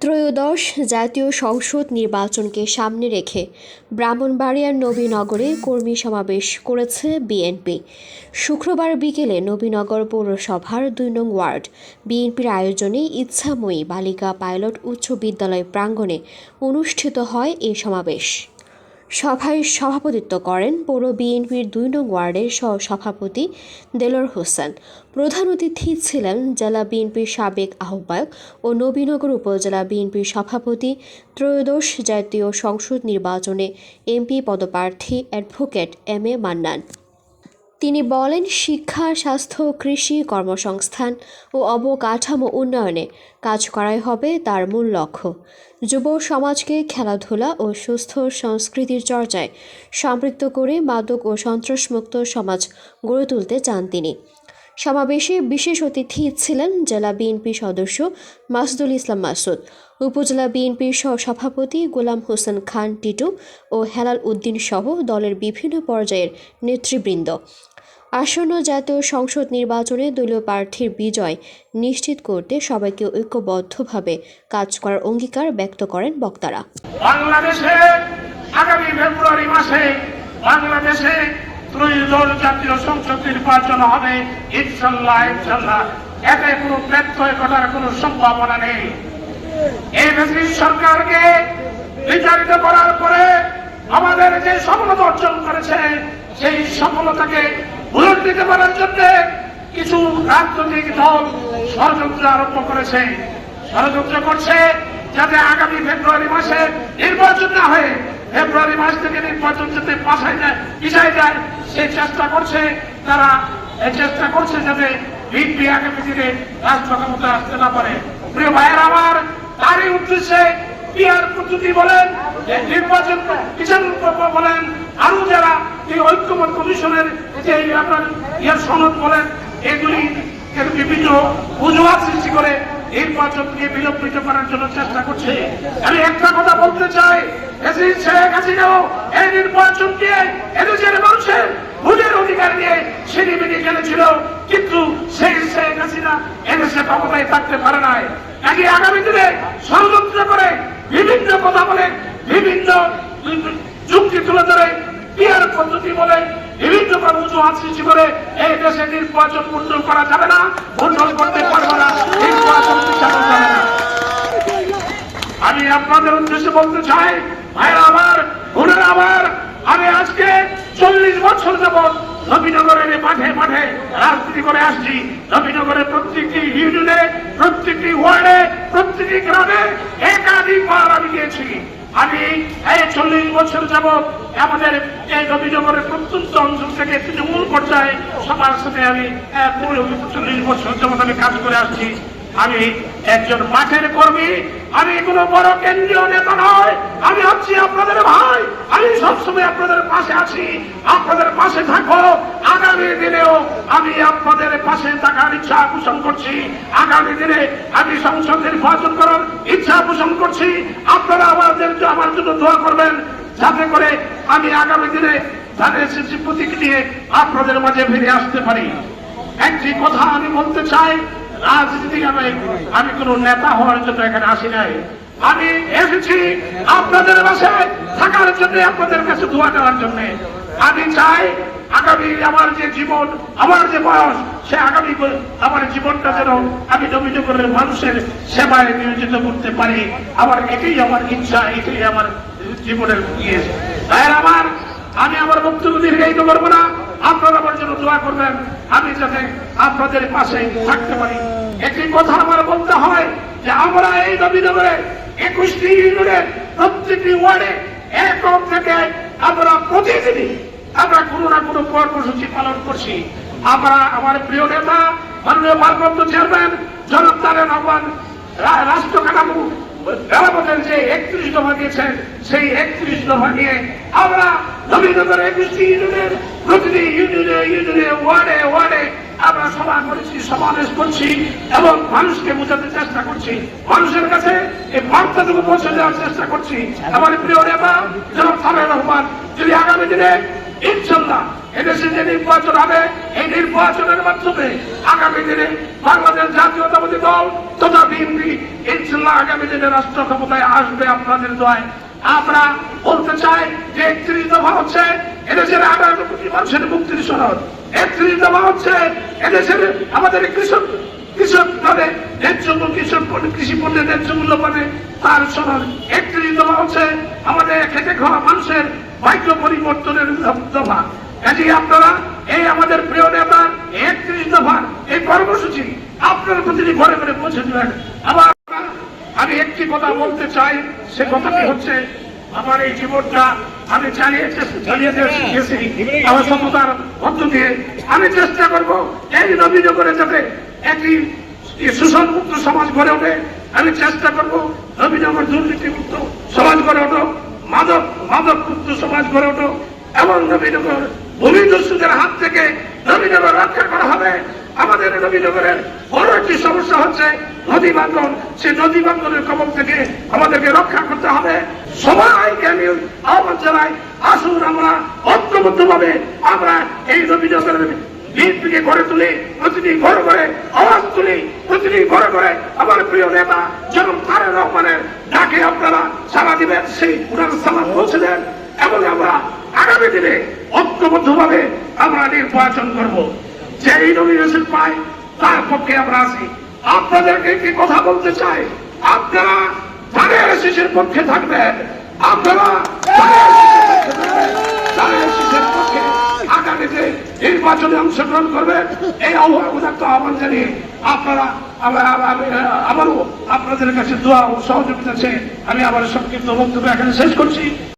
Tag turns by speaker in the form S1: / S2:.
S1: ত্রয়োদশ জাতীয় সংসদ নির্বাচনকে সামনে রেখে ব্রাহ্মণবাড়িয়ার নবীনগরে কর্মী সমাবেশ করেছে বিএনপি। শুক্রবার বিকেলে নবীনগর পৌরসভার দুই নং ওয়ার্ড বিএনপির আয়োজনে ইচ্ছাময়ী বালিকা পাইলট উচ্চ বিদ্যালয় প্রাঙ্গণে অনুষ্ঠিত হয় এই সমাবেশ। সভায় সভাপতিত্ব করেন পৌর বিএনপির দুই নং ওয়ার্ডের সহ সভাপতি দেলোর হোসেন। প্রধান অতিথি ছিলেন জেলা বিএনপির সাবেক আহ্বায়ক ও নবীনগর উপজেলা বিএনপির সভাপতি, ত্রয়োদশ জাতীয় সংসদ নির্বাচনে এমপি পদপ্রার্থী অ্যাডভোকেট এম এ মান্নান। তিনি বলেন, শিক্ষা, স্বাস্থ্য, কৃষি, কর্মসংস্থান ও অবকাঠামো উন্নয়নে কাজ করাই হবে তার মূল লক্ষ্য। যুব সমাজকে খেলাধুলা ও সুস্থ সংস্কৃতির চর্চায় সম্পৃক্ত করে মাদক ও সন্ত্রাসমুক্ত সমাজ গড়ে তুলতে চান তিনি। সমাবেশে বিশেষ অতিথি ছিলেন জেলা বিএনপি সদস্য মাসুদুল ইসলাম মাসুদ, উপজেলা বিএনপির সহসভাপতি গোলাম হোসেন খান টিটু ও হেলাল উদ্দিন সহ দলের বিভিন্ন পর্যায়ের নেতৃবৃন্দ। আসন্ন জাতীয় সংসদ নির্বাচনে দলীয় প্রার্থীর বিজয় নিশ্চিত করতে সবাইকে ঐক্যবদ্ধভাবে কাজ করার অঙ্গীকার ব্যক্ত করেন বক্তারা।
S2: বাংলাদেশে আগামী ফেব্রুয়ারি মাসে বাংলাদেশে ত্রয়োদশ জাতীয় সংসদ নির্বাচন হবে। ইনশাল্লাহ ইনশাল্লাহ এতে কোনো ব্যত্যয় ঘটার কোনো সম্ভাবনা নেই। এই ব্রিটিশ সরকারকে বিচারিত করার পরে আমাদের যে সফলতা অর্জন করেছে, সেই সফলতাকে ভুলে দিতে পারার জন্য কিছু রাজনৈতিক দল ষড়যন্ত্র আরম্ভ করেছে। ষড়যন্ত্র করছে যাতে আগামী ফেব্রুয়ারি মাসে নির্বাচন না হয়ে ফেব্রুয়ারি মাস থেকে নির্বাচন যাতে পাশায় যায় পিছায় যায় সেই চেষ্টা করছে, তারা এই চেষ্টা করছে যাতে বিএনপি আগামী দিনে রাষ্ট্র ক্ষমতা আসতে না পারে। প্রিয় ভাইয়ের আমার, তারই উদ্দেশ্যে পিয়ার পদ্ধতি বলেন, নির্বাচন কিষাণ বলেন আরও যারা এই ঐক্যমত কমিশনের যে আপনার ইয়ার সনদ বলেন, এগুলি বিভিন্ন অজুহাত সৃষ্টি করে নির্বাচনকে বিলম্বিত করার জন্য চেষ্টা করছে। আমি একটা কথা বলতে চাই এই কিন্তু সেই শেখ হাসিনা এদেশে ক্ষমতায় থাকতে পারে নাই। আগামী দিনে ষড়যন্ত্র করে বিভিন্ন কথা বলে, বিভিন্ন যুক্তি তুলে ধরে পিয়ার পদ্ধতি বলে বিভিন্ন অজুহাত সৃষ্টি করে এই দেশে নির্বাচন মন্ডল করা যাবে না মন্ডল করতে পারবে না, নির্বাচন যাবে আমি আপনাদের উদ্দেশ্যে বলতে চাই, ভাইরা আমার, বোনেরা আমার, আমি আজকে চল্লিশ বছর যাবৎ নবীনগরের মাঠে মাঠে রাজনীতি করে আসছি। নবীনগরের প্রত্যেকটি ইউনিয়নে, প্রত্যেকটি ওয়ার্ডে, প্রত্যেকটি গ্রামে একাধিকবার আমি গিয়েছি আমি এই চল্লিশ বছর যাবৎ আমাদের এই নবীনগরের প্রত্যন্ত অঞ্চল থেকে তৃণমূল পর্যায়ে সবার সাথে আমি চল্লিশ বছর যাবৎ আমি কাজ করে আসছি। আমি একজন মাঠের কর্মী, আমি কোনো বড় কেন্দ্রীয় নেতা নয়, আমি হচ্ছি আপনাদের ভাই, আমি সবসময় আপনাদের পাশে আছি, আপনাদের পাশে থাকব। আগামী দিনেও আমি আপনাদের পাশে থাকার ইচ্ছা পোষণ করছি। আগামী দিনে আমি সংসদ নির্বাচন করার ইচ্ছা পোষণ করছি। আপনারা আমাদের আমার জন্য দোয়া করবেন। যাতে করে আমি আগামী দিনে ধানের শেষে প্রতীক নিয়ে আপনাদের মাঝে ফিরে আসতে পারি। একটি কথা আমি বলতে চাই, রাজনীতি আমি কোন নেতা হওয়ার জন্য এখানে আসি নাই। আমি এসেছি আপনাদের বাসায় থাকার জন্য, আপনাদের কাছে দোয়া দেওয়ার জন্য। আমি চাই আগামী আমার যে জীবন, আমার যে বয়স, সে আগামী আমার জীবনটা যেন আমি নবীনগরের মানুষের সেবায় নিয়োজিত করতে পারি। আমার এটাই আমার ইচ্ছা, এটাই আমার জীবনের ইয়ে। তাই আমার, আমি আমার বক্তব্য দীর্ঘায়িত করব না। আপনারা আমার জন্য দোয়া করবেন। আমি যাতে আপনাদের পাশে থাকতে পারি। একটি কথা আমার বলতে হয় যে আমরা এই নবীনগরে একুশটি ইউনিয়নের প্রত্যেকটি ওয়ার্ডে একক থেকে আমরা প্রতিদিনই আমরা কোনো না কোনো কর্মসূচি পালন করছি। আমরা আমার প্রিয় নেতা, মাননীয় ভারপ্রাপ্ত চেয়ারম্যান জনক তারেক রহমান, রা- রাষ্ট্র কাঠামো যে একত্রিশ দিয়েছেন, সেই একত্রিশ নিয়ে আমরা ইউনিয়নের প্রতিটি ইউনিয়নে ইউনিয়নে, ওয়ার্ডে ওয়ার্ডে আমরা সভা করেছি, সমাবেশ করছি এবং মানুষকে বোঝাতে চেষ্টা করছি। মানুষের কাছে এই বার্তাটুকু পৌঁছে দেওয়ার চেষ্টা করছি। আমার প্রিয় নেতা, জনাব রহমান, যদি আগামী দিনে ইনশাল্লাহ এদেশে যে নির্বাচন হবে, এই নির্বাচনের মাধ্যমে আগামী দিনে বাংলাদেশ জাতীয়তাবাদী দল তথা ইনশাল্লাহ রাষ্ট্র ক্ষমতায় আসবে আপনাদের দোয়ায়। আমরা বলতে চাই যে একত্রিশ দফা হচ্ছে এদেশের আঠারো কোটি মানুষের মুক্তির সনদ। একত্রিশ দফা হচ্ছে এদেশের আমাদের কৃষক কৃষক পাবে ন্যায্য কৃষক কৃষি পণ্যের ন্যায্য মূল্য পাবে তার একত্রিশ দফা হচ্ছে আমাদের খাওয়া মানুষের ভাগ্য পরিবর্তনের দফা। কাজে আপনারা এই আমাদের প্রিয় নেতার একত্রিশ দফার এই কর্মসূচি আপনার প্রতিটি ঘরে ঘরে পৌঁছে দেবেন। আবার কথা বলতে চাই, সে কথাটি হচ্ছে, আমার এই জীবনটা আমি চালিয়ে আমার সততার মধ্য দিয়ে আমি চেষ্টা করব এই নবীনগরে যাতে একটি শোষণ মুক্ত সমাজ গড়ে ওঠে। আমি চেষ্টা করব নবীনগর দুর্নীতি মুক্ত সমাজ গড়ে ওঠো মাদক মাদক মুক্ত সমাজ গড়ে ওঠো এবং নবীনগর ভূমিদস্যুদের হাত থেকে নবীনগর রক্ষা করা হবে। আমাদের নবীনগরের বড় একটি সমস্যা হচ্ছে নদী বান্ধন সে নদী বান্ধনের কবল থেকে আমাদেরকে রক্ষা করতে হবে। সবাইকে আমি আহ্বান জানাই, আসুন আমরা ঐক্যবদ্ধ ভাবে আমরা এই নবীনগরের বিএনপিকে গড়ে তুলি, প্রতিটি ঘরে ঘরে আওয়াজ তুলি ঘরে ঘরে আমার প্রিয় নেতা যেমন রহমানের ডাকে আপনারা সারা দিবেন, সেই উনার সালাম পৌঁছে দেন এবং আমরা আগামী দিনে ঐক্যবদ্ধ ভাবে আমরা নির্বাচন করব। যেই নমিনেশন পাই তার পক্ষে আমরা আছি। আপনাদেরকে একটি কথা বলতে চাই? আপনারা ধানের শিশুর পক্ষে থাকবেন। আপনারা আগামীতে নির্বাচনে অংশগ্রহণ করবেন। এই আহ্বান আহ্বান জানিয়ে আপনারা আবার আবার- আবারও আপনাদের কাছে দোয়া ও সহযোগিতা চেয়ে আমি আবার সংক্ষিপ্ত বক্তব্য এখানে শেষ করছি।